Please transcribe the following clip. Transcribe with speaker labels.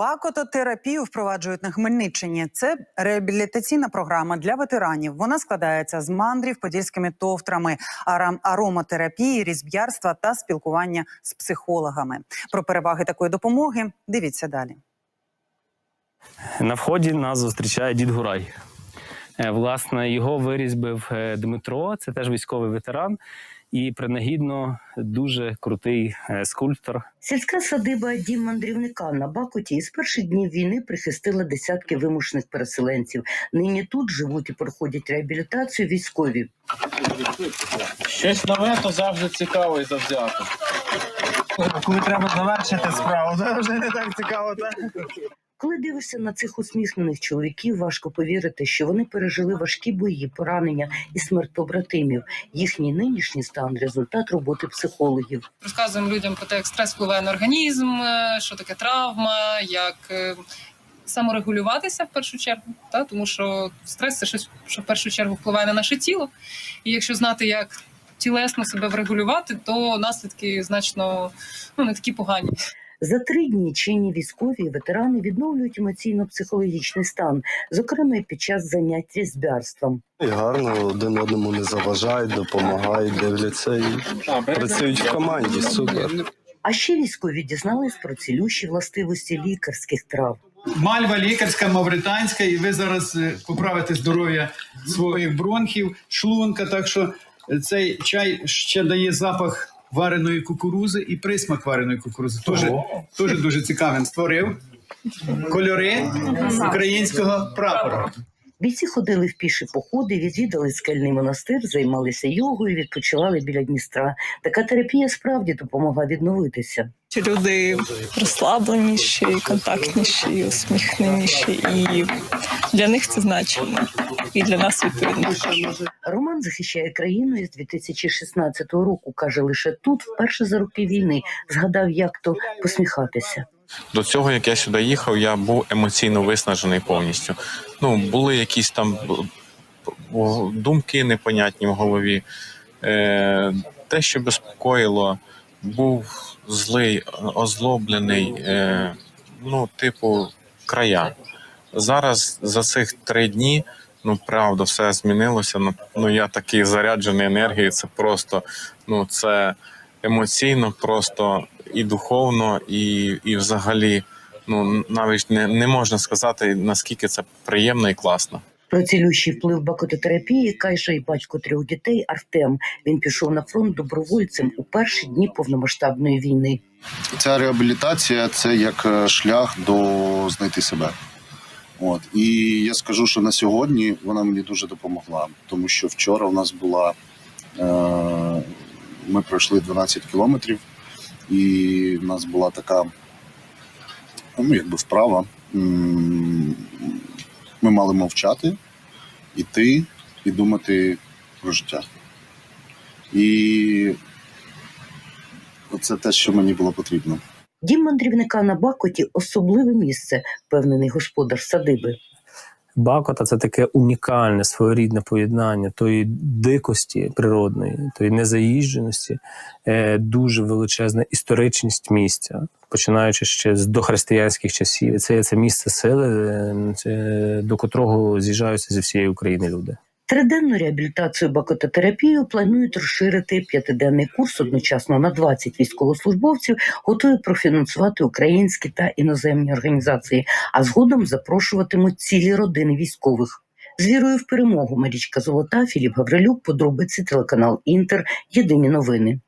Speaker 1: Бакототерапію впроваджують на Хмельниччині. Це реабілітаційна програма для ветеранів. Вона складається з мандрів подільськими товтрами, ароматерапії, різб'ярства та спілкування з психологами. Про переваги такої допомоги дивіться далі.
Speaker 2: На вході нас зустрічає дід Гурай. Е, Власне, його вирізбив е, Дмитро, це теж військовий ветеран, і принагідно дуже крутий е, скульптор.
Speaker 3: Сільська садиба дім мандрівника на Бакуті із перших днів війни прихистила десятки вимушених переселенців. Нині тут живуть і проходять реабілітацію військові.
Speaker 4: Щось нове, то завжди цікаво і завзято.
Speaker 5: Коли треба завершити справу, то вже не так цікаво, так?
Speaker 3: Коли дивишся на цих усміхнених чоловіків, важко повірити, що вони пережили важкі бої, поранення і смерть побратимів. Їхній нинішній стан результат роботи психологів.
Speaker 6: розказуємо людям про те, як стрес впливає на організм, е, що таке травма, як е, саморегулюватися в першу чергу, та тому що стрес це щось, що в першу чергу впливає на наше тіло. І якщо знати, як тілесно себе врегулювати, то наслідки значно ну не такі погані.
Speaker 3: За три дні чинні військові ветерани відновлюють емоційно-психологічний стан, зокрема під час занять різбярством.
Speaker 7: І гарно один одному не заважають, допомагають, дивляться і працюють в команді. Супер.
Speaker 3: А ще військові дізнались про цілющі властивості лікарських трав.
Speaker 8: Мальва лікарська, мавританська, і ви зараз е, поправите здоров'я своїх бронхів, шлунка. Так що цей чай ще дає запах вареної кукурузи і присмак вареної кукурузи. Тоже, дуже дуже цікавий. Створив кольори українського прапора.
Speaker 3: Бійці ходили в піші походи, відвідали скельний монастир, займалися йогою, відпочивали біля Дністра. Така терапія справді допомогла відновитися.
Speaker 9: Ці люди розслабленіші, контактніші, усміхненіші, і для них це значимо. І для нас відповідно.
Speaker 3: Роман захищає країну із 2016 року. каже, лише тут, вперше за роки війни, згадав, як то посміхатися.
Speaker 10: До цього, як я сюди їхав, я був емоційно виснажений повністю. Ну, були якісь там думки непонятні в голові. Е, те, що безпокоїло, був злий, озлоблений, е, ну, типу, края. Зараз за цих три дні, ну правда, все змінилося. Ну, ну я такий заряджений енергією. Це просто, ну, це емоційно, просто і духовно, і, і взагалі, ну навіть не, не можна сказати, наскільки це приємно і класно.
Speaker 3: Про цілющий вплив бакототерапії каже й батько трьох дітей Артем. Він пішов на фронт добровольцем у перші дні повномасштабної війни.
Speaker 11: Ця реабілітація це як е, шлях до знайти себе. От і я скажу, що на сьогодні вона мені дуже допомогла, тому що вчора у нас була е, ми пройшли 12 кілометрів, і в нас була така ну, якби вправа. Ми мали мовчати, іти і думати про життя. І це те, що мені було потрібно.
Speaker 3: Дім мандрівника на Бакоті особливе місце, впевнений господар садиби.
Speaker 2: Бакота це таке унікальне своєрідне поєднання тої дикості природної, тої незаїждженості, е, дуже величезна історичність місця, починаючи ще з дохристиянських часів. Це, це місце сили, е, до котрого з'їжджаються зі всієї України люди.
Speaker 3: Триденну реабілітацію бакототерапію планують розширити п'ятиденний курс одночасно на 20 військовослужбовців, готові профінансувати українські та іноземні організації, а згодом запрошуватимуть цілі родини військових. З вірою в перемогу Марічка Золота, Філіп Гаврилюк, подробиці телеканал Інтер. Єдині новини.